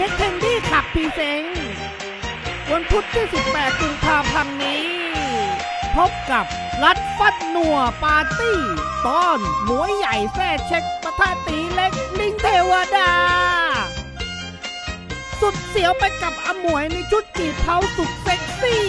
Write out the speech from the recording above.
เช็คเทนดี้ขับพีเซงวันพุธที่ 18 กุมภาพันธ์นี้ พบกับรัดฟัดนัวปาร์ตี้ ตอนหมวยใหญ่แซ่เช็คปะทะตีเล็กลิงเทวดา สุดเสียวไปกับอมวยในชุดกีบเท้าสุดเซ็กซี่